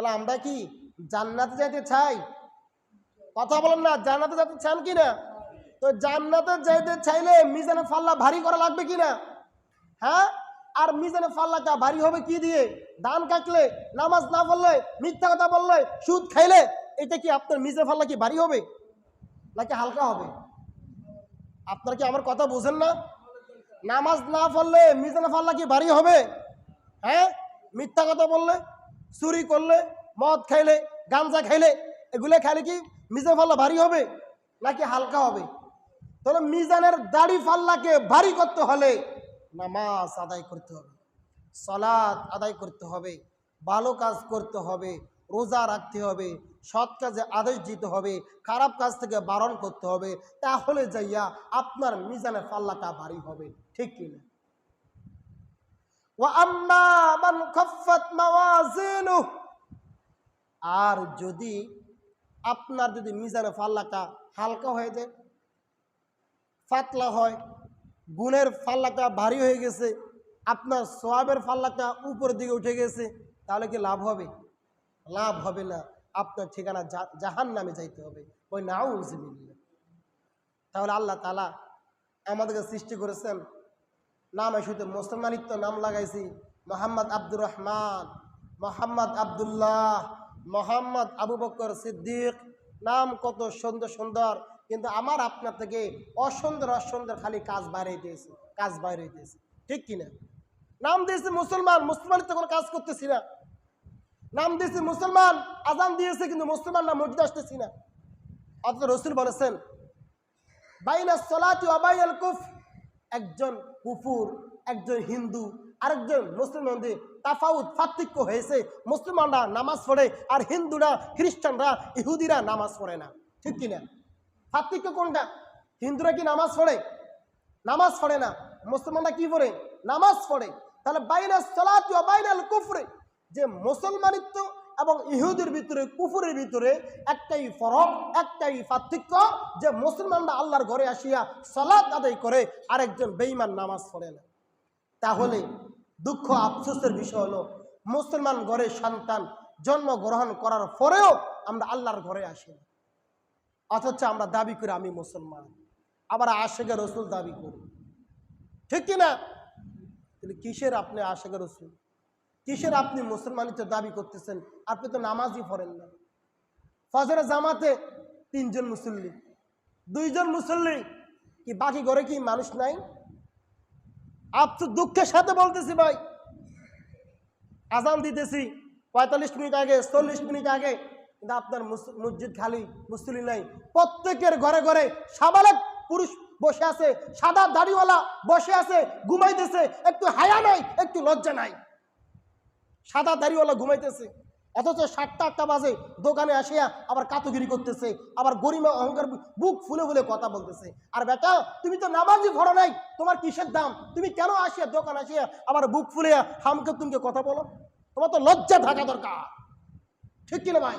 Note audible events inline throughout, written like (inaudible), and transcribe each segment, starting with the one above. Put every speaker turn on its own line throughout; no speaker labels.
তাহলে আমরা কি জান্নাতে যাইতে চাই? কথা বলেন না, জান্নাতে যেতে চান কি না? তো জান্নাতে যাইতে চাইলে মিজানে ফাল্লা ভারী করা লাগবে কি না? হ্যাঁ? আর মিজানে ফাল্লাটা ভারী হবে কি দিয়ে? দান কাটলে, নামাজ না পড়লে, মিথ্যা কথা বললে, সুদ খাইলে, এটা কি আপনার মিজে ফাল্লা কি ভারী হবে? নাকি হালকা হবে? আপনারা কি আমার কথা বোঝেন না? নামাজ না পড়লে মিজানে ফাল্লা কি ভারী হবে? হ্যাঁ? মিথ্যা কথা বললে চুরি করলে, মদ খাইলে গাঞ্জা খাইলে, এগুলো খাইলে কি মিজান ফাল্লা ভারী হবে নাকি হালকা হবে? তাহলে মিজানের দাড়ি ফাল্লাকে ভারী করতে হলে নামাজ আদায় করতে হবে সলাদ আদায় করতে হবে, ভালো কাজ করতে হবে, রোজা রাখতে হবে, সৎ কাজে আদেশ দিতে হবে, খারাপ কাজ থেকে বারণ করতে হবে, তাহলে যাইয়া আপনার মিজানের পাল্লাটা ভারী হবে, ঠিক কিনা? আর যদি আপনার যদি মিজানে ফাল্লাটা হালকা হয়ে যায় ফাতলা হয়, গুণের ফাল্লাটা ভারী হয়ে গেছে, আপনার সোয়াবের ফাল্লাটা উপরের দিকে উঠে গেছে, তাহলে কি লাভ হবে? লাভ হবে না। আপনার ঠিকানা জাহান নামে যাইতে হবে। ওই নাও তাহলে আল্লাহ তালা আমাদেরকে সৃষ্টি করেছেন নাম শুধু মুসলমানিত্ব নাম লাগাইছি। মোহাম্মদ আব্দুর রহমান, মোহাম্মদ আবদুল্লাহ, মোহাম্মদ আবু বকর সিদ্দিক। নাম কত সুন্দর সুন্দর, কিন্তু আমার আপনার থেকে অসুন্দর অসুন্দর খালি কাজ বাইরে দিয়েছে কাজ বাইরে দিয়েছে ঠিক কিনা? নাম দিয়েছে মুসলমান মুসলমানিত্ব কোনো কাজ করতেছি না। নাম দিয়েছে মুসলমান, আজান দিয়েছে, কিন্তু মুসলমান না মসজিদ আসতেছি না। অথচ রসুল বলেছেন, বাইনা সলাতি অবাইল কুফ একজন কুফুর, একজন হিন্দু, আরেকজন মুসলিম মধ্যে তাফাউত, পার্থক্য হয়েছে। মুসলমানরা নামাজ পড়ে আর হিন্দুরা, খ্রিস্টানরা, ইহুদিরা নামাজ পড়ে না। ঠিক কিনা? পার্থক্য কোনটা? হিন্দুরা কি নামাজ পড়ে? নামাজ পড়ে না। মুসলমানরা কি পড়ে? নামাজ পড়ে। তাহলে বাইনা সলাতি বাইনাল কুফরে। যে মুসলমানিত্ব এবং ইহুদের ভিতরে, কুফুরের ভিতরে একটাই ফরক, একটাই পার্থক্য যে মুসলমানরা আল্লাহর ঘরে আসিয়া সালাত আদায় করে, আরেকজন বেঈমান নামাজ পড়ে না। তাহলে দুঃখ, আফসোসের বিষয় হলো, মুসলমান ঘরে সন্তান জন্মগ্রহণ করার পরেও আমরা আল্লাহর ঘরে আসি না। অথচ আমরা দাবি করি, আমি মুসলমান। আবার আশেখের রসুল দাবি করি। ঠিক কিনা কিসের আপনি আশেখের রসুল? কিসের আপনি মুসলমানিত্ব দাবি করতেছেন? আপনি তো নামাজই পড়েন না। ফজরে জামাতে তিনজন মুসল্লি, দুইজন মুসল্লি, কি বাকি ঘরে কি মানুষ নাই? আপ তো দুঃখের সাথে বলতেছি ভাই। আজান দিতেছি, পঁয়তাল্লিশ মিনিট আগে, চল্লিশ মিনিট আগে, কিন্তু আপনার মসজিদ খালি মুসলি নাই। প্রত্যেকের ঘরে ঘরে সাবালক পুরুষ বসে আছে, সাদা দাড়িওয়ালা বসে আছে, ঘুমাইতেছে, একটু হায়া নাই, একটু লজ্জা নাই। সাদা দাড়িওয়ালা ঘুমাইতেছে। অথচ সাতটা, আটটা বাজে, দোকানে আসিয়া আবার কাতুগিরি করতেছে, আবার গরিমা অহংকার বুক ফুলে ফুলে কথা বলতেছে। আর বেটা, তুমি তো নামাজি ভরো নাই, তোমার কিসের দাম? তুমি কেন আসিয়া দোকান আসিয়া আবার বুক ফুলে হামকে তুমকে কথা বলো? তোমার তো লজ্জা থাকা দরকার। ঠিক কিনা ভাই?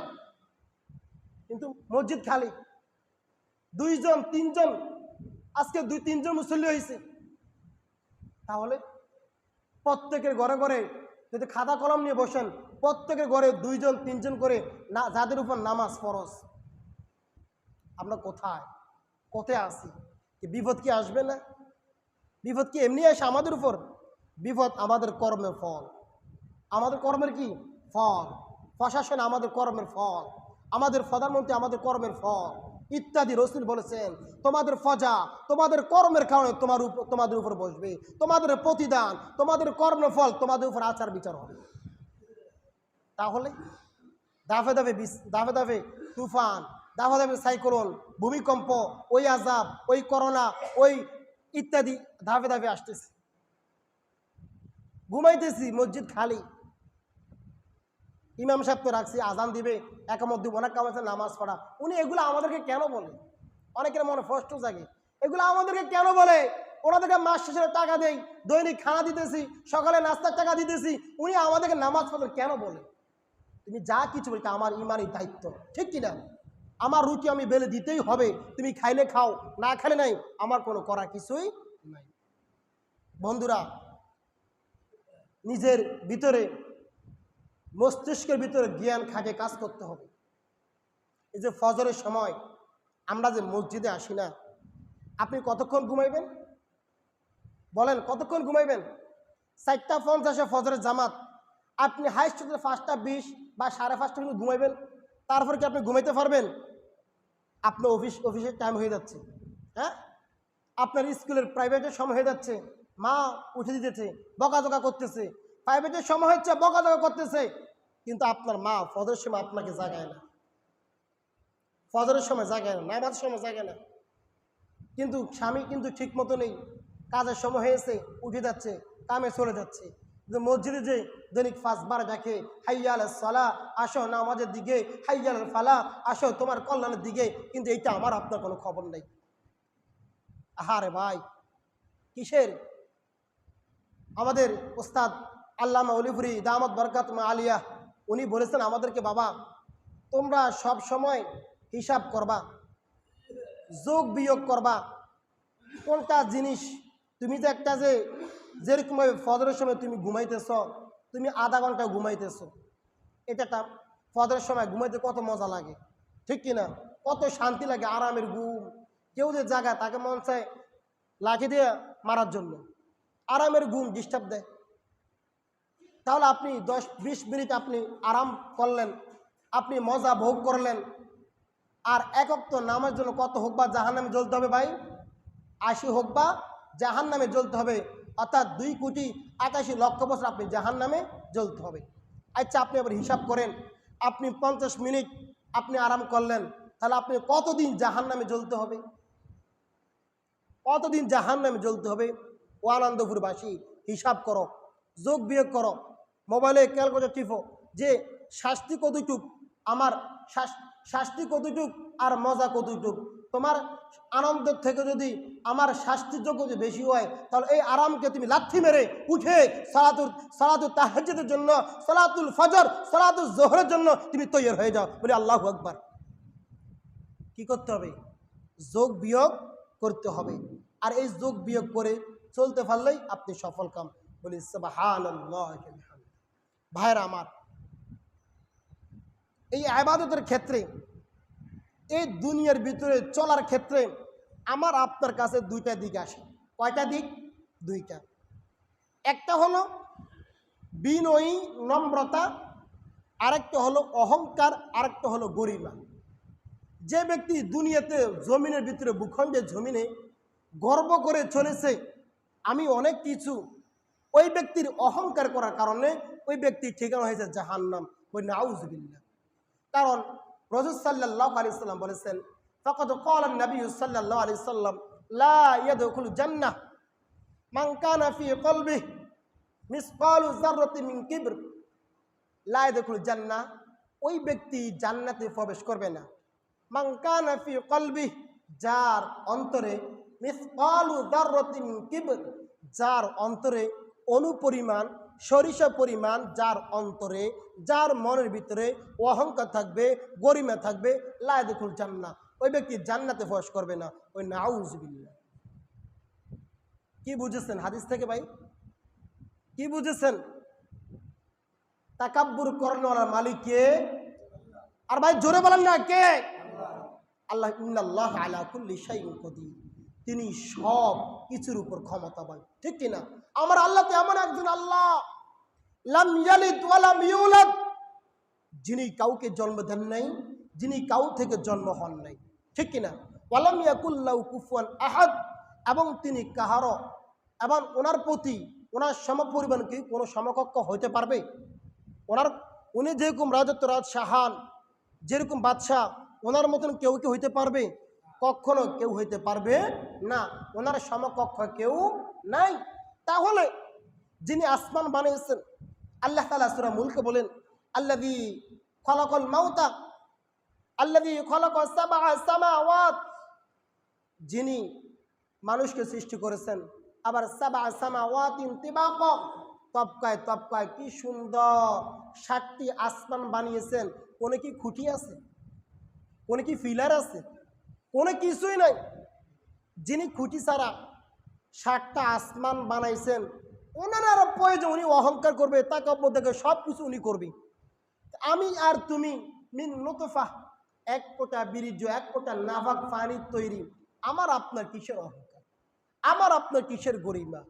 কিন্তু মসজিদ খালি। দুইজন, তিনজন, আজকে দুই, তিনজন মুসল্লি হয়েছে তাহলে প্রত্যেকের ঘরে ঘরে যদি খাতা কলম নিয়ে বসেন, প্রত্যেকের ঘরে দুইজন, তিনজন করে না যাদের উপর নামাজ ফরজ, আমরা কোথায়? কোথায় আসি বিপদ কি আসবে না? বিপদ কি এমনি আসে আমাদের উপর? বিপদ আমাদের কর্মের ফল। আমাদের কর্মের কি? ফল। প্রশাসন আমাদের কর্মের ফল। আমাদের প্রধানমন্ত্রী আমাদের কর্মের ফল। ইত্যাদি রসুল বলেছেন, তোমাদের ফজা, তোমাদের কর্মের কারণে তোমার উপর তোমাদের উপর বসবে। তোমাদের প্রতিদান, তোমাদের কর্মফল, তোমাদের উপর আচার বিচার হবে। তাহলে দাফে দাফে দাফে দাফে তুফান, দাফে দাফে সাইক্লোন, ভূমিকম্প, ওই আজাব ওই করোনা, ওই ইত্যাদি ধাপে ধাপে আসতেছে। ঘুমাইতেছি মসজিদ খালি। ইমাম সাহেব তো রাখছি, আজান দিবে, একামত দিব, অনেক কাম আছে, নামাজ পড়া। উনি এগুলো আমাদেরকে কেন বলে? অনেকের মনে কষ্ট জাগে। এগুলো আমাদেরকে কেন বলে? ওনাদেরকে মাস শেষে টাকা দেই, দৈনিক খানা দিতেছি, সকালে নাস্তার টাকা দিতেছি। উনি আমাদেরকে নামাজ পড়তে কেন বলে? তুমি যা কিছু বলতে আমার ইমানই দায়িত্ব। ঠিক কিনা? আমার রুটি আমি বেলে দিতেই হবে, তুমি খাইলে খাও, না খাইলে নাই, আমার কোনো করার কিছুই নাই। বন্ধুরা, নিজের ভিতরে মস্তিষ্কের ভিতরে জ্ঞান খাটে কাজ করতে হবে। এই যে ফজরের সময় আমরা যে মসজিদে আসি না, আপনি কতক্ষণ ঘুমাইবেন? বলেন, কতক্ষণ ঘুমাইবেন? চারটা পঞ্চাশে ফজরের জামাত। আপনি হাইস্ট পাঁচটা বিশ বা সাড়ে পাঁচটা কিন্তু ঘুমাইবেন, তারপর কি আপনি ঘুমাইতে পারবেন? আপনার অফিস, অফিসের টাইম হয়ে যাচ্ছে। হ্যাঁ? আপনার স্কুলের প্রাইভেটের সময় হয়ে যাচ্ছে। মা উঠে দিতেছে, বকাঝকা করতেছে। প্রাইভেটের সময় হচ্ছে বকাঝকা করতেছে। কিন্তু আপনার মা ফজরের সময় আপনাকে জাগায় না। ফজরের সময় জাগায় না, নামাজের সময় জাগায় না। কিন্তু স্বামী কিন্তু ঠিক মতো নেই। কাজের সময় হয়েছে, উঠে যাচ্ছে, কামে চলে যাচ্ছে। কিন্তু মসজিদে যে দৈনিক পাঁচবার ডাকে হাইয়াল সালা, আসো নামাজের দিকে হাইয়াল ফালা, আসো তোমার কল্যাণের দিকে। কিন্তু এইটা আমার আপনার কোনো খবর নেই। আহারে ভাই, কিসের? আমাদের ওস্তাদ আল্লামা অলিপুরি দামদ বরকাত মা আলিয়া, উনি বলেছেন আমাদেরকে বাবা, তোমরা সব সময় হিসাব করবা, যোগ বিয়োগ করবা। কোনটা জিনিস তুমি যে একটা যে যেরকমভাবে ফজরের সময় তুমি ঘুমাইতেছ, তুমি আধা ঘণ্টা ঘুমাইতেছ, এটা একটা ফজরের সময় ঘুমাইতে কত মজা লাগে, ঠিক কিনা কত শান্তি লাগে আরামের ঘুম, কেউ যে জায়গা তাকে মন চায় লাঠি দিয়ে মারার জন্য, আরামের ঘুম, ডিস্টার্ব দেয়। তাহলে আপনি দশ, বিশ মিনিট আপনি আরাম করলেন, আপনি মজা ভোগ করলেন। আর একক তো নামের জন্য কত হোক বা জাহান নামে জ্বলতে হবে ভাই? আশি হোক বা জাহান নামে জ্বলতে হবে। অর্থাৎ দুই কোটি আটাশি লক্ষ বছর আপনি জাহান নামে জ্বলতে হবে। আচ্ছা আপনি আবার হিসাব করেন। আপনি পঞ্চাশ মিনিট আপনি আরাম করলেন, তাহলে আপনি কতদিন জাহান নামে জ্বলতে হবে? কতদিন জাহান নামে জ্বলতে হবে? ও আনন্দপুরবাসী হিসাব করো, যোগ বিয়োগ করো। মোবাইলে খেয়াল ক্যালকুলেটার টিপো যে শাস্তি কতটুক আমার শাস- শাস্তি কতটুক আর মজা কতটুক তোমার আনন্দের থেকে যদি আমার শাস্তিযোগ্য যদি বেশি হয়, তাহলে এই আরামকে তুমি লাথি মেরে উঠে সালাতুল সালাতুল তাহাজ্জুদের জন্য, সালাতুল ফজর, সালাতুল জোহরের জন্য তুমি তৈরি হয়ে যাও। বলে আল্লাহ আকবার। কি করতে হবে? যোগ বিয়োগ করতে হবে। আর এই যোগ বিয়োগ করে চলতে পারলেই আপনি সফল কাম। বলি ভাইরা আমার। এই আবাদতের ক্ষেত্রে, এই দুনিয়ার ভিতরে চলার ক্ষেত্রে আমার আপনার কাছে দুইটা দিক আসে। কয়টা দিক? দুইটা। একটা হলো বিনয়ী, নম্রতা, আরেকটা হলো অহংকার, আরেকটা হলো গরিমা। যে ব্যক্তি দুনিয়াতে জমিনের ভিতরে ভূখণ্ডের জমিনে গর্ব করে চলেছে, আমি অনেক কিছু, ওই ব্যক্তির অহংকার করার কারণে ওই ব্যক্তির ঠিকানা হয়েছে জাহান্নাম ওই নাউজবিল্লা কারণ রজুল সাল্লাহ আলি সাল্লাম বলেছেন ফকত কল নবী সাল্লাহ আলি সাল্লাম, লা ইয়াদখুল জান্নাহ, মান কানা ফি কলবিহি মিসকালু যাররাতিন মিন কিবর। লা ইয়াদখুল জান্নাহ, ওই ব্যক্তি জান্নাতে প্রবেশ করবে না। মান কানা ফি কলবিহি, যার অন্তরে মিসকালু যাররাতিন মিন কিবর, যার অন্তরে অনুপরিমাণ সরিষা পরিমাণ যার অন্তরে, যার মনের ভিতরে অহংকার থাকবে, গরিমা থাকবে লায় দেখুন জান্না ওই ব্যক্তি জান্নাতে প্রবেশ করবে না। ওই নাউজবিল্লা কি বুঝেছেন হাদিস থেকে ভাই? কি বুঝেছেন? তাকাব্বুর করণওয়ালার মালিক কে? আর ভাই জোরে বলেন না কে? আল্লাহ, ইন্নাল্লাহ আলা কুল্লি কদির। তিনি সব কিছুর উপর ক্ষমতাবান। ঠিক কিনা? আমার আল্লাহ তো এমন একজন আল্লাহ যিনি কাউকে জন্ম দেন নাই, যিনি কাউ থেকে জন্ম হন নাই। ঠিক কিনা? ওয়ালাম আহাদ, এবং তিনি কাহারও, এবং ওনার প্রতি, ওনার সমপরিমাণ কি কোনো সমকক্ষ হইতে পারবে? ওনার, উনি যেরকম রাজত্ব রাজ শাহান, যেরকম বাদশাহ, ওনার মতন কেউ কি হইতে পারবে? কখনো কেউ হইতে পারবে না। ওনার সমকক্ষ কেউ নাই। তাহলে যিনি আসমান বানিয়েছেন, আল্লাহ তালা সুরা মুলকে বলেন আল্লাদি খলকল মাউতা আল্লাদি খলক সামাওয়াত। যিনি মানুষকে সৃষ্টি করেছেন, আবার সাবা সামাওয়াত ইন্তিবাক তপকায় তপকায় কি সুন্দর ষাটটি আসমান বানিয়েছেন। কোনো কি খুঁটি আছে? কোনো কি ফিলার আছে? কোনো কিছুই নাই। যিনি খুঁটি ছাড়া ষাটটা আসমান বানাইছেন ওনার আরও প্রয়োজন, উনি অহংকার করবে তাকাব্য দেখে সব কিছু উনি করবে। আমি আর তুমি মিন নতফা এক কোটা বীর্য, এক কোটা নাভাক পানির তৈরি। আমার আপনার কিসের অহংকার? আমার আপনার কিসের গরিমা?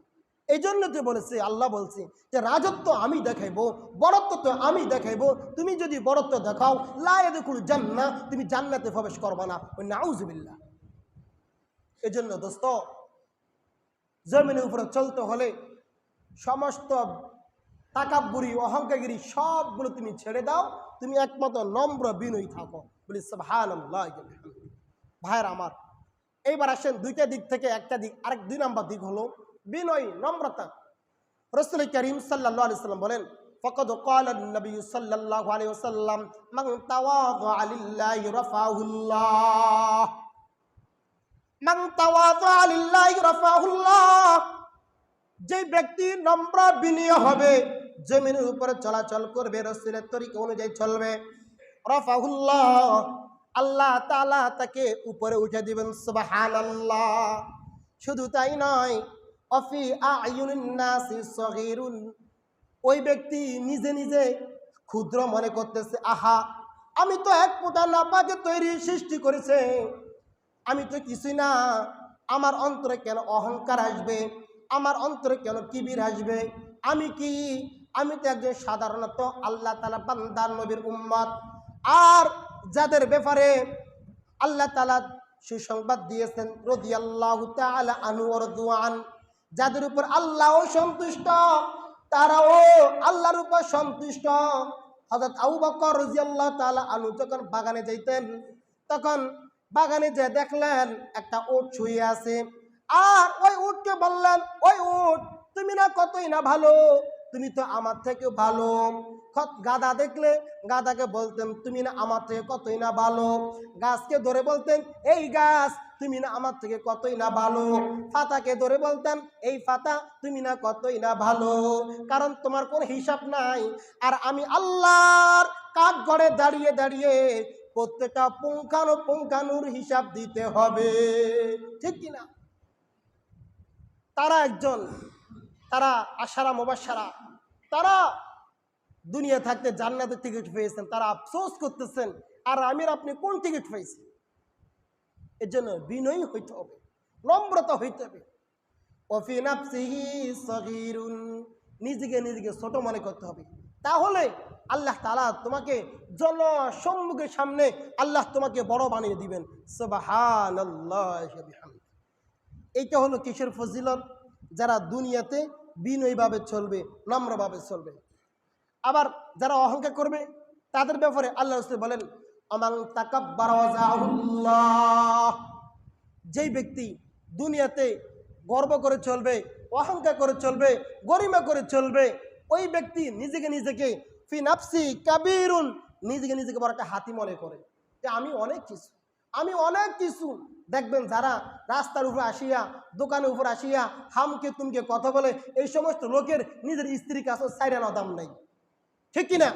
এই জন্য যে বলেছে, আল্লাহ বলছে যে, রাজত্ব আমি দেখাইবো, বরত্ব তো আমি দেখাইবো, তুমি যদি বরত্ব দেখাও দেখুন জান্না তুমি জান্নাতে প্রবেশ করবা না। ওই নাউজবিল্লা এই জন্য দোস্ত, জমিনের উপরে চলতে হলে সমস্ত তাকাব্বুরি, অহংকারগিরি সবগুলো তুমি ছেড়ে দাও, তুমি একমাত্র নম্র বিনয়ী থাকো। বলি ভাই ভাইয়ের আমার, এইবার আসেন দুইটা দিক থেকে, একটা দিক, আরেক দুই নম্বর দিক হলো বিনয় নম্রতা রসুল করিম সাল্লাহ আলি সাল্লাম বলেন فقد قال النبي صلى الله عليه وسلم من تواضع لله رفعه الله من تواضع لله رفعه الله যে ব্যক্তি নম্র বিনয় হবে জমিনের উপরে চলাচল করবে রসুলের তরিকা অনুযায়ী চলবে রফাহুল্লাহ আল্লাহ তালা তাকে উপরে উঠে দিবেন সুবাহান শুধু তাই নয় অফি ওই ব্যক্তি নিজে নিজে ক্ষুদ্র মনে করতেছে, আহা, আমি তো এক ফোঁটা নাপাকে তৈরি সৃষ্টি করেছে। আমি তো কিছুই না। আমার অন্তরে কেন অহংকার আসবে? আমার অন্তরে কেন কিবির আসবে? আমি কি? আমি তো একজন সাধারণত আল্লাহ তালা বান্দার নবীর উম্মত। আর যাদের ব্যাপারে আল্লাহ তালা সুসংবাদ দিয়েছেন রদি আল্লাহ আনুয়ার দুয়ান যাদের উপর আল্লাহও সন্তুষ্ট, তারাও আল্লাহর উপর সন্তুষ্ট। হজরত আবু বকর রাজি আল্লাহ তালা আনু যখন বাগানে যাইতেন, তখন বাগানে যে দেখলেন, একটা উট শুয়ে আছে। আর ওই উটকে বললেন, ওই উট, তুমি না কতই না ভালো? তুমি তো আমার থেকে ভালো। গাদা দেখলে গাদাকে বলতেন, তুমি না আমার থেকে কতই না ভালো? গাছকে ধরে বলতেন, এই গাছ, তুমি না আমার থেকে কতই না ভালো? ফাতাকে ধরে বলতেন, এই ফাতা, তুমি না কতই না ভালো? কারণ তোমার কোনো হিসাব নাই। আর আমি আল্লাহর কাঠ গড়ে দাঁড়িয়ে দাঁড়িয়ে প্রত্যেকটা পুঙ্খানু পুঙ্খানুর হিসাব দিতে হবে। ঠিক কিনা? তারা একজন তারা আশারা মোবাসারা তারা দুনিয়া থাকতে জান্নাতের টিকিট পেয়েছেন, তারা আফসোস করতেছেন, আর আমির আপনি কোন টিকিট পেয়েছেন এর জন্য বিনয়ী হইতে হবে, নম্রতা হইতে হবে। নিজেকে নিজেকে ছোট মনে করতে হবে। তাহলে আল্লাহ তালা তোমাকে জনসম্মুখের সামনে আল্লাহ তোমাকে বড় বানিয়ে দিবেন। এইটা হলো কিশোর ফজিলত? যারা দুনিয়াতে বিনয়ীভাবে চলবে, নম্রভাবে চলবে। আবার যারা অহংকার করবে, তাদের ব্যাপারে আল্লাহ বলেন অমাং যেই ব্যক্তি দুনিয়াতে গর্ব করে চলবে, অহংকার করে চলবে, গরিমা করে চলবে, ওই ব্যক্তি নিজেকে নিজেকে ফি নাফসি কাবিরুন নিজেকে নিজেকে বড় একটা হাতি মনে করে। যে আমি অনেক কিছু। আমি অনেক কিছু দেখবেন যারা রাস্তার উপর আসিয়া, দোকানের উপর আসিয়া হামকে তুমকে কথা বলে, এই সমস্ত লোকের নিজের স্ত্রীর কাছে সাইরানো দাম নাই। ঠিক কিনা?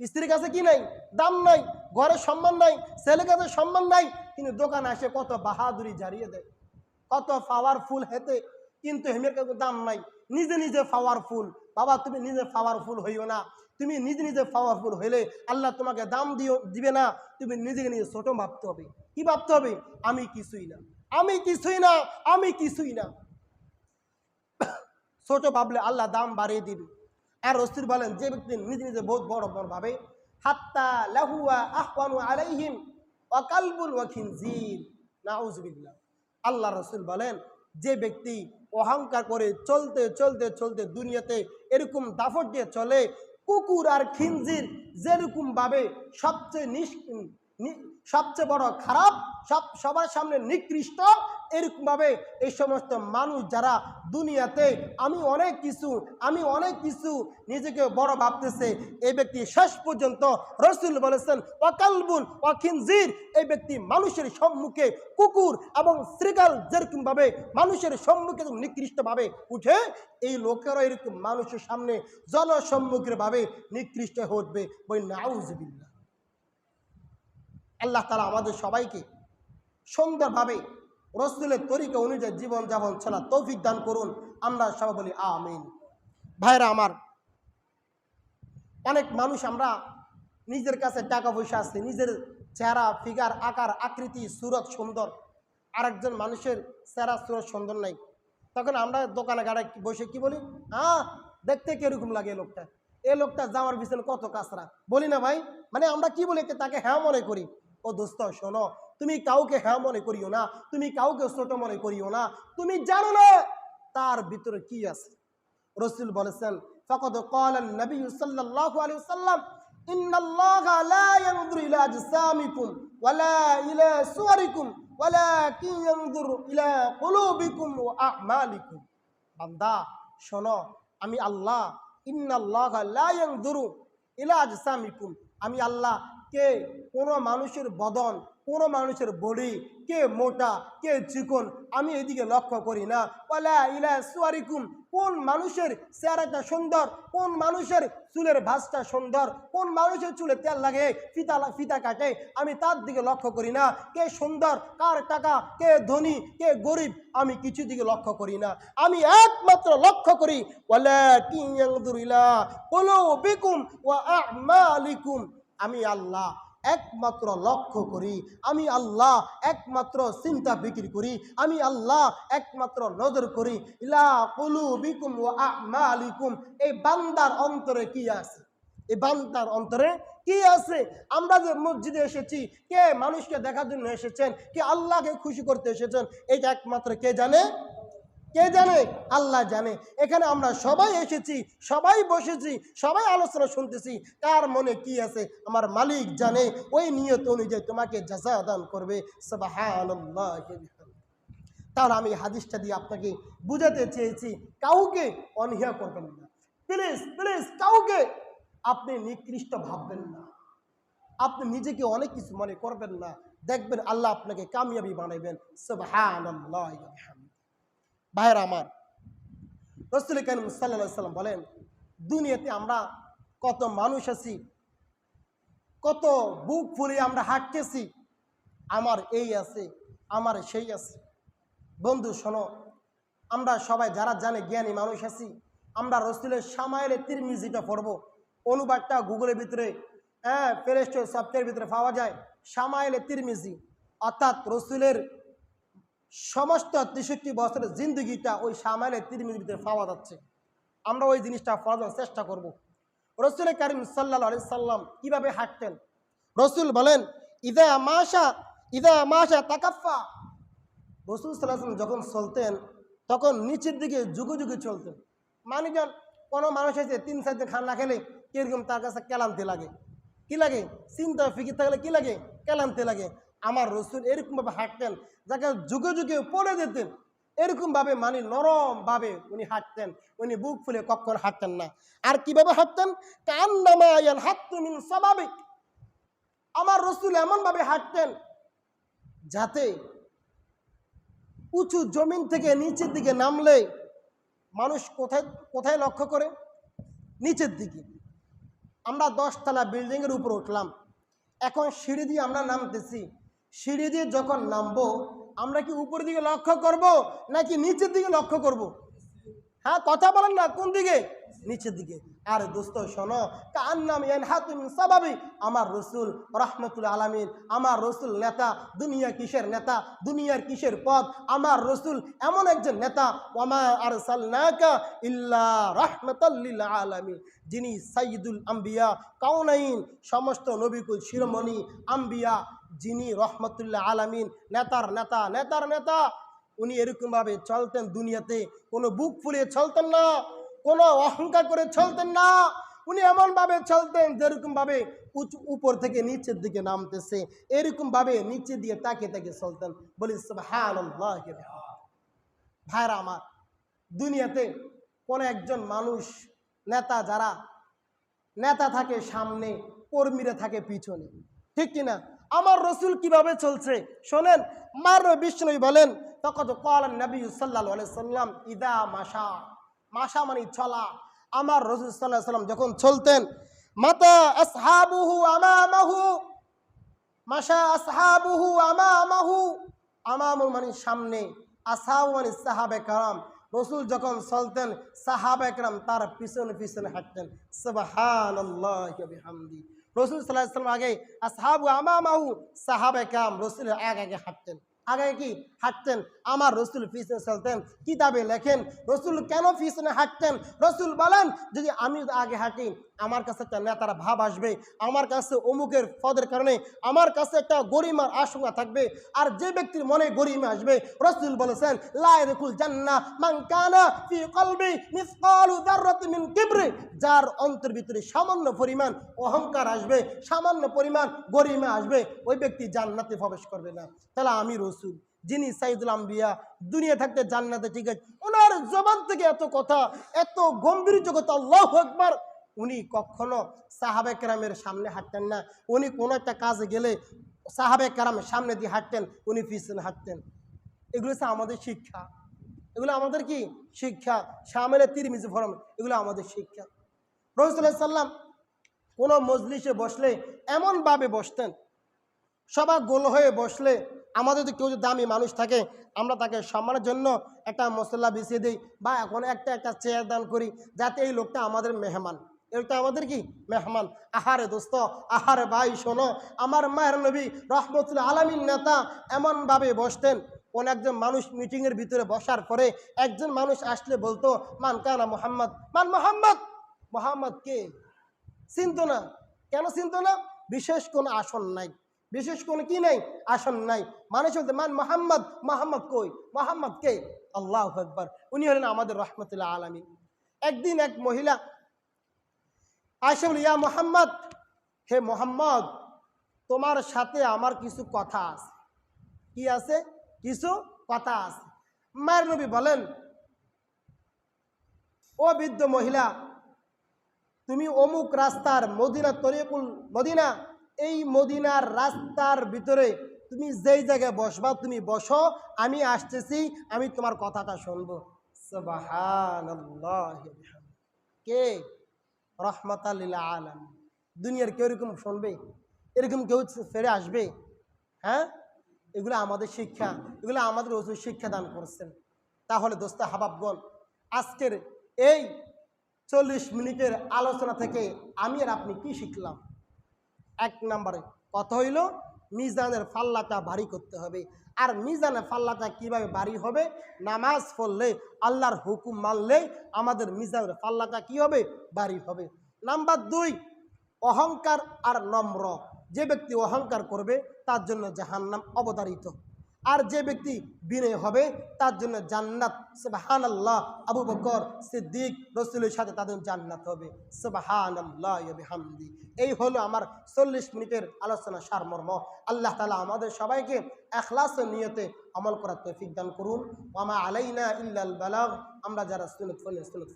স্ত্রীর কাছে কি নাই? দাম নাই, ঘরে সম্মান নাই, ছেলের কাছে সম্মান নাই, কিন্তু দোকান আসে কত বাহাদুরি জারিয়ে দেয়, কত পাওয়ারফুল হেতে, কিন্তু হেমের কাছে দাম নাই। নিজে নিজে পাওয়ারফুল বাবা, তুমি নিজে পাওয়ারফুল হইও না। তুমি নিজে নিজে পাওয়ারফুল হইলে আল্লাহ তোমাকে দাম দিও, দিবে না, তুমি নিজেকে নিজে ছোট ভাবতে হবে। কি ভাবতে হবে? আমি কিছুই না। আমি কিছুই না, আমি কিছুই না। (coughs) ছোট ভাবলে আল্লাহ দাম বাড়িয়ে দিবে। আর রসুল বলেন, যে ব্যক্তি নিজে নিজে বহুত বড় বড় ভাবে, হাত্তা লাহুয়া আহওয়ানু আলাইহিম ওয়াকালবুল ওয়াখিনজির নাউজুবিল্লাহ আল্লাহ রসুল বলেন, যে ব্যক্তি অহংকার করে চলতে চলতে চলতে দুনিয়াতে এরকম দাফট দিয়ে চলে কুকুর আর খিঞ্জির যেরকমভাবে সবচেয়ে সবচেয়ে বড় খারাপ সব সবার সামনে নিকৃষ্ট এরকমভাবে এই সমস্ত মানুষ যারা দুনিয়াতে, আমি অনেক কিছু, আমি অনেক কিছু নিজেকে বড় ভাবতেছে, এই ব্যক্তি শেষ পর্যন্ত রসুল বলেছেন, ওয়াকালবুন ওয়াখিনজির। এই ব্যক্তি মানুষের সম্মুখে কুকুর এবং শ্রীকাল যেরকমভাবে মানুষের সম্মুখে নিকৃষ্টভাবে উঠে, এই লোকেরা এরকম মানুষের সামনে জনসম্মুখের ভাবে নিকৃষ্ট উঠবে বই নাউজবিল্লা আল্লাহ তালা আমাদের সবাইকে সুন্দরভাবে রসুলের তরিকা অনুযায়ী জীবনযাপন চলা তৌফিক দান করুন। আমরা সবাই বলি আমিন। ভাইরা আমার, অনেক মানুষ আমরা নিজের কাছে টাকা পয়সা আছে, নিজের চেহারা ফিগার আকার, আকৃতি, সুরত সুন্দর। আরেকজন মানুষের চেহারা, সুরত সুন্দর নাই। তখন আমরা দোকানে গাড়ে বসে কি বলি? হ্যাঁ দেখতে কীরকম লাগে লোকটা? এই লোকটা যাওয়ার পিছনে কত কাঁচরা। বলি না ভাই মানে আমরা কি বলি তাকে হ্যাঁ মনে করি? ও দোস্ত, শোনো তুমি কাউকে হ্যাঁ মনে করিও না, তুমি কাউকে ছোট মনে করিও না, তুমি জানো না তার ভিতরে কি আছে। রসুল বলেছেন, ফকদ কলান নবী সাল্লাল্লাহু আলাইহি সাল্লাম ইন্নাল্লাহা লা ইয়ানজুরু ইলা আজসামিকুম ওয়ালা ইলা সুওয়ারিকুম ওয়ালাকিন ইয়ানজুরু ইলা কুলুবিকুম ওয়া আমালিকুম। বান্দা, শোনো, আমি আল্লাহ, ইন্নাল্লাহা লা ইয়ানজুরু ইলা আজসামিকুম আমি আল্লাহ কে কোন মানুষের বদন কোনো মানুষের বডি, কে মোটা, কে চিকন, আমি এদিকে লক্ষ্য করি না। ওয়ালা ইলা সুয়ারিকুম, কোন মানুষের চেহারাটা সুন্দর, কোন মানুষের চুলের ভাঁজটা সুন্দর, কোন মানুষের চুলে তেল লাগে, ফিতা ফিতা কাটে, আমি তার দিকে লক্ষ্য করি না। কে সুন্দর, কার টাকা, কে ধনী, কে গরিব, আমি কিছু দিকে লক্ষ্য করি না। আমি একমাত্র লক্ষ্য করি, ওয়ালা কি ইলা আমি আল্লাহ একমাত্র লক্ষ্য করি, আমি আল্লাহ একমাত্র চিন্তা বিক্রি করি, আমি আল্লাহ একমাত্র নজর করি। ইলা কুলুবিকুম ওয়া আ'মালিকুম, এই বান্দার অন্তরে কি আছে? এই বান্দার অন্তরে কি আছে? আমরা যে মসজিদে এসেছি, কে মানুষকে দেখার জন্য এসেছেন, কে আল্লাহকে খুশি করতে এসেছেন এটা একমাত্র কে জানে? কে জানে? আল্লাহ জানে। এখানে আমরা সবাই এসেছি, সবাই বসেছি, সবাই আলোচনা শুনতেছি। কার মনে কি আছে? আমার মালিক জানে। ওই নিয়ত অনুযায়ী তোমাকে জাজা দান করবে। তাহলে আমি হাদিসটা দিয়ে আপনাকে বুঝাতে চেয়েছি, কাউকে অনীহা করবেন না। প্লিজ প্লিজ, কাউকে আপনি নিকৃষ্ট ভাববেন না। আপনি নিজেকে অনেক কিছু মনে করবেন না। দেখবেন আল্লাহ আপনাকে কামিয়াবি বানাইবেন। সুবহানাল্লাহ ভাইয়ের আমার, রসুল করিম সাল্লা সাল্লাম বলেন, দুনিয়াতে আমরা কত মানুষ আছি, কত বুক ফুলিয়ে আমরা হাঁটতেছি, আমার এই আছে, আমার সেই আছে। বন্ধু, শোনো, আমরা সবাই যারা জানে জ্ঞানী মানুষ আছি, আমরা রসুলের সামাইলে তিরমিজিটা পড়ব, অনুবাদটা গুগলের ভিতরে হ্যাঁ প্লে স্টোর সফটওয়্যার ভিতরে পাওয়া যায়, সামাইলে তিরমিজি, অর্থাৎ রসুলের সমস্ত তেষট্টি বছরের জিন্দগিটা ওই সামাইলে তিরমিজির ভিতরে পাওয়া যাচ্ছে। আমরা ওই জিনিসটা পড়ানোর চেষ্টা করব। রসুল করিম সাল্লা আলি সাল্লাম কীভাবে হাঁটতেন? রসুল বলেন, ইদা মাসা ইদা মাসা তাকাফা রসুল সাল্লাম যখন চলতেন, তখন নিচের দিকে যুগে যুগে চলতেন। মানুষজন কোনো মানুষ আছে তিন চারটে খান না খেলে কীরকম তার কাছে কেলান্তি লাগে। কি লাগে? চিন্তা ফিকির থাকলে কি লাগে? কেলান্তি লাগে। আমার রসুল এরকমভাবে হাঁটতেন, যাকে যুগে যুগে পড়ে যেতেন, এরকমভাবে মানে নরমভাবে উনি হাঁটতেন, উনি বুক ফুলে কখন হাঁটতেন না। আর কীভাবে হাঁটতেন? কান নামায়ান হাত মিন স্বাভাবিক আমার রসুল এমনভাবে হাঁটতেন যাতে উঁচু জমিন থেকে নিচের দিকে নামলে মানুষ কোথায় কোথায় লক্ষ্য করে? নিচের দিকে। আমরা দশতলা বিল্ডিংয়ের উপর উঠলাম। এখন সিঁড়ি দিয়ে আমরা নামতেছি। সিঁড়ি দিয়ে যখন নামবো, আমরা কি উপর দিকে লক্ষ্য করব নাকি নিচের দিকে লক্ষ্য করব। হ্যাঁ কথা বলেন না, কোন দিকে? নিচের দিকে। আর দোস্ত, শোনো কার নাম হাতুম স্বাভাবিক আমার রসুল রহমতুল আলমিন, আমার রসুল নেতা, দুনিয়া কিসের নেতা, দুনিয়ার কিসের পদ আমার রসুল এমন একজন নেতা ওমা আর সাল্লাকা ইল্লা রহমতাল্লিল আলমী যিনি সাইদুল আম্বিয়া কাউনাইন সমস্ত নবিকুল শিরোমণি আম্বিয়া, যিনি রহমতুল্লাহ আলামিন, নেতার নেতা নেতার নেতা উনি এরকমভাবে চলতেন দুনিয়াতে, কোনো বুক ফুলিয়ে চলতেন না, কোনো অহংকার করে চলতেন না। উনি এমনভাবে চলতেন যেরকমভাবে উঁচু উপর থেকে নিচের দিকে নামতেছে, এরকমভাবে নিচে দিয়ে তাকে তাকে চলতেন। বলি হ্যাঁ ভাইরা আমার, দুনিয়াতে কোনো একজন মানুষ, নেতা যারা, নেতা থাকে সামনে, কর্মীরা থাকে পিছনে, ঠিক কিনা? আমার রসুল কীভাবে চলছে? শোনেন মার বিষ্ণু বলেন তখন কলেন নবী সাল্লাহ সাল্লাম, ইদা মাসা মাসা মানে চলা। আমার রসুল সাল্লাহ সাল্লাম যখন চলতেন, মাতা আসহাবুহু আমামাহু। মাসা আসহাবুহু আমামাহু। আমামু মানে সামনে, আসহাবু মানে সাহাবে কারাম। রসুল যখন চলতেন সাহাবে কারাম তার পিছনে পিছনে হাঁটতেন। ওয়া রসুল সাল্লাহ আগে সাহাবু আমামাহু। সাহাবে কাম রসুলের আগে আগে হাঁটতেন। আগে কি হাঁটতেন? আমার রসুল পিছনে চলতেন। কিতাবে লেখেন, রসুল কেন পিছনে হাঁটতেন? রসুল বলেন, যদি আমি আগে হাঁটি, আমার কাছে একটা নেতার ভাব আসবে, আমার কাছে অমুকের পদের কারণে, আমার কাছে একটা গরিমার আশঙ্কা থাকবে, আর যে ব্যক্তির মনে গরিমা আসবে, রসুল বলেছেন লাইকুল জান্না মান কানা ফি যার অন্তর ভিতরে সামান্য পরিমাণ অহংকার আসবে, সামান্য পরিমাণ গরিমা আসবে, ওই ব্যক্তি জান্নাতে প্রবেশ করবে না। তাহলে আমি রসুল যিনি সাইদুল আম্বিয়া, দুনিয়া থাকতে জান্নাতে ঠিক আছে। ওনার জবান থেকে এত কথা, এত গম্ভীর জগৎ আল্লাহ একবার উনি কখনো সাহাবে কেরামের সামনে হাঁটতেন না। উনি কোনো একটা কাজে গেলে সাহাবে কেরামের সামনে দিয়ে হাঁটতেন, উনি পিছনে হাঁটতেন। এগুলো হচ্ছে আমাদের শিক্ষা। এগুলো আমাদের কি? শিক্ষা। সামেলে তিরমিজি ফরম, এগুলো আমাদের শিক্ষা। রহিসাল্লাহ সাল্লাম কোনো মজলিসে বসলে এমনভাবে বসতেন সবাই গোল হয়ে বসলে আমাদের যদি কেউ যদি দামি মানুষ থাকে, আমরা তাকে সম্মানের জন্য একটা মশলা বিছিয়ে দিই বা এখন একটা একটা চেয়ার দান করি, যাতে এই লোকটা আমাদের মেহমান। এটা আমাদের কি? মেহমান। আহারে দোস্ত, আহারে ভাই, শোনো, আমার মায়ের নবী রহমতুল্লাহ আলমীর নেতা এমনভাবে বসতেন, কোন একজন মানুষ মিটিংয়ের ভিতরে বসার পরে একজন মানুষ আসলে বলতো, মান কানা মোহাম্মদ? মান মোহাম্মদ? মোহাম্মদ কে? চিনত না। কেন চিনত না? বিশেষ কোনো আসন নাই। বিশেষ কোনো কি নাই? আসন নাই। মানুষ বলতে মান মোহাম্মদ মোহাম্মদ কই? মোহাম্মদ কে? আল্লাহ আকবর। উনি হলেন আমাদের রহমতুল্লাহ আলমী একদিন এক মহিলা আয়সা বলি, ইয়া মোহাম্মদ, হে মোহাম্মদ, তোমার সাথে আমার কিছু কথা আছে। কি আছে? কিছু কথা আছে। মায়ের নবী বলেন, ও বৃদ্ধ মহিলা, তুমি অমুক রাস্তার মদিনা, তরিকুল মদিনা এই মদিনার রাস্তার ভিতরে তুমি যেই জায়গায় বসবা, তুমি বসো, আমি আসতেছি, আমি তোমার কথাটা শুনব। কে? রহমতাল্লিল আলম দুনিয়ার কেউ এরকম শুনবে? এরকম কেউ ফেরে আসবে? হ্যাঁ? এগুলো আমাদের শিক্ষা, এগুলো আমাদের ওষুধ শিক্ষা দান করছেন। তাহলে দোস্ত হাবাবগণ, আজকের এই চল্লিশ মিনিটের আলোচনা থেকে আমি আর আপনি কি শিখলাম? এক নম্বরে। কথা হইল, মিজানের ফাল্লাটা ভারী করতে হবে। আর মিজানের ফাল্লাটা কীভাবে ভারী হবে? নামাজ পড়লে, আল্লাহর হুকুম মানলে আমাদের মিজানের ফাল্লাটা কি হবে? ভারী হবে। নাম্বার দুই, অহংকার আর নম্র। যে ব্যক্তি অহংকার করবে, তার জন্য জাহান্নাম অবতারিত। আর যে ব্যক্তি বিনয় হবে, তার জন্য জান্নাত। সুবাহান আল্লাহ আবু বকর সিদ্দিক রসুলের সাথে তাদের জান্নাত হবে। সুবাহান হামদি এই হলো আমার চল্লিশ মিনিটের আলোচনা সারমর্ম। আল্লাহ তালা আমাদের সবাইকে এখলাস নিয়তে আমল করার তৌফিক দান করুন। মামা আলাইনা ইল্লাল বালাগ। আমরা যারা সুনত ফলে সুনত